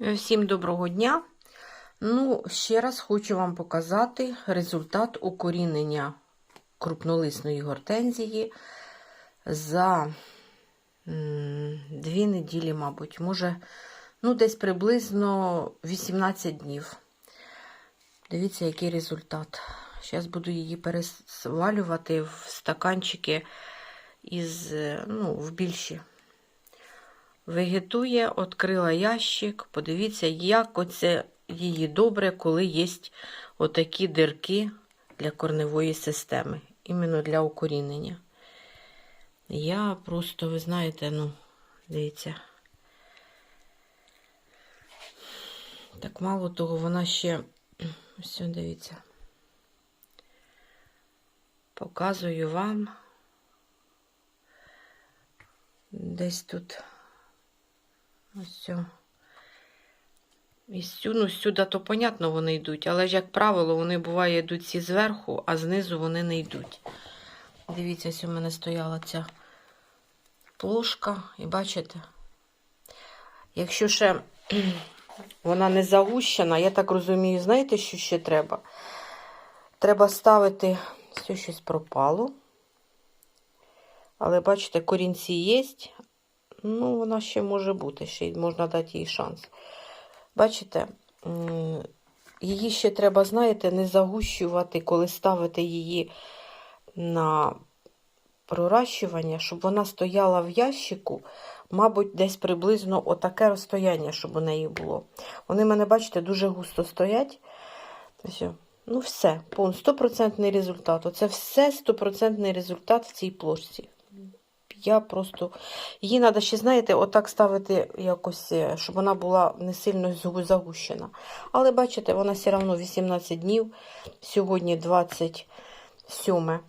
Всім доброго дня. Ну, ще раз хочу вам показати результат укорінення крупнолисної гортензії за дві неділі, мабуть, може, ну, десь приблизно 18 днів. Дивіться, який результат. Зараз буду її пересвалювати в стаканчики із, ну, в більші. Вегетує, відкрила ящик. Подивіться, як оце її добре, коли є отакі дирки для корневої системи, іменно для укорінення. Я просто, ви знаєте, ну, дивіться. Так мало того, вона ще, ось дивіться. Показую вам. Десь тут ось. І сю, ну, сюди то, понятно, вони йдуть, але ж, як правило, вони буває йдуть всі зверху, а знизу вони не йдуть. Дивіться, ось у мене стояла ця плошка, і бачите, якщо ще вона не загущена, я так розумію, знаєте, що ще треба? Треба ставити, все щось пропало. Але бачите, корінці є. Ну, вона ще може бути, ще можна дати їй шанс. Бачите, її ще треба, знаєте, не загущувати, коли ставити її на проращування, щоб вона стояла в ящику, мабуть, десь приблизно отаке розстояння, щоб у неї було. Вони, мене, бачите, дуже густо стоять. Ну, все, повний стопроцентний результат. Оце все стопроцентний результат в цій плошці. Я просто. Її треба ще, знаєте, отак ставити якось, щоб вона була не сильно загущена. Але бачите, вона все одно 18 днів. Сьогодні 27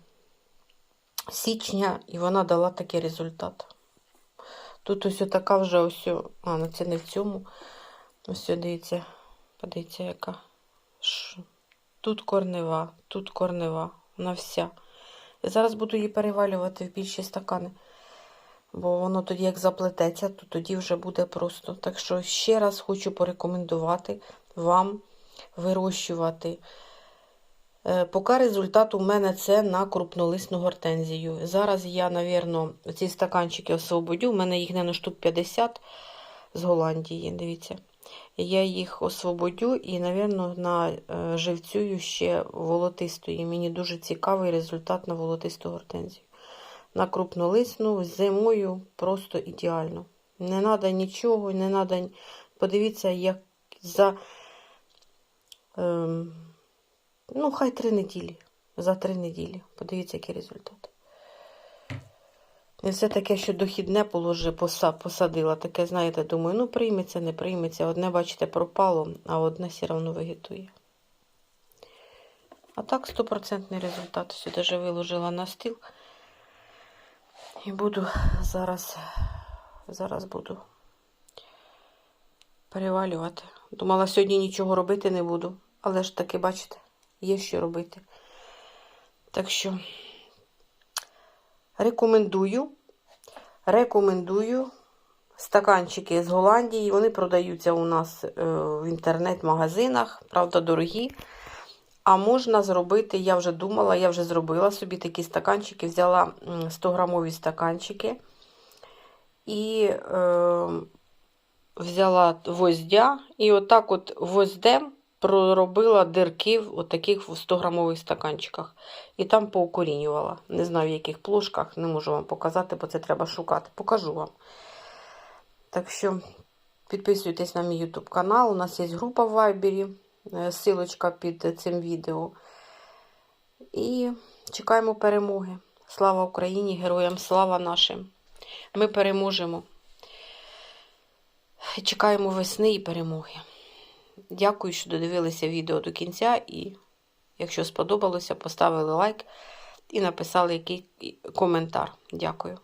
січня, і вона дала такий результат. Тут ось така вже ось, а, ну це не в цьому. Ось, дивіться, подивіться, яка. Тут корнева, тут корнева, вона вся. Зараз буду її перевалювати в більші стакани. Бо воно тоді, як заплететься, то тоді вже буде просто. Так що ще раз хочу порекомендувати вам вирощувати. Поки результат у мене це на крупнолисну гортензію. Зараз я, напевно, ці стаканчики освободю. У мене їх не штук 50 з Голландії. Дивіться. Я їх освободю і, напевно, на живцюю ще волотистої. Мені дуже цікавий результат на волотисту гортензію на крупнолисну зимою просто ідеально. Не треба нічого, не треба. Подивіться, як за ем, ну, хай три неділі. За три неділі. Подивіться, який результат. І все таке, що дохідне положи, посадила. Таке, знаєте, думаю, ну прийметься, не прийметься. Одне, бачите, пропало, а одне все одно вегетує. А так, стопроцентний результат. Сюди вже виложила на стіл. І буду зараз, зараз буду перевалювати. Думала, сьогодні нічого робити не буду, але ж таки, бачите, є що робити. Так що рекомендую, рекомендую стаканчики з Голландії. Вони продаються у нас в інтернет-магазинах, правда, дорогі. А можна зробити, я вже думала, я вже зробила собі такі стаканчики, взяла 100-грамові стаканчики і е, взяла гвоздя, і отак от гвоздем проробила дирки в таких 100-грамових стаканчиках. І там поукорінювала. Не знаю, в яких плошках, не можу вам показати, бо це треба шукати. Покажу вам. Так що підписуйтесь на мій YouTube канал. У нас є група в Вайбері. Силочка під цим відео. І чекаємо перемоги. Слава Україні! Героям слава нашим! Ми переможемо. Чекаємо весни і перемоги. Дякую, що додивилися відео до кінця. І, якщо сподобалося, поставили лайк і написали який коментар. Дякую.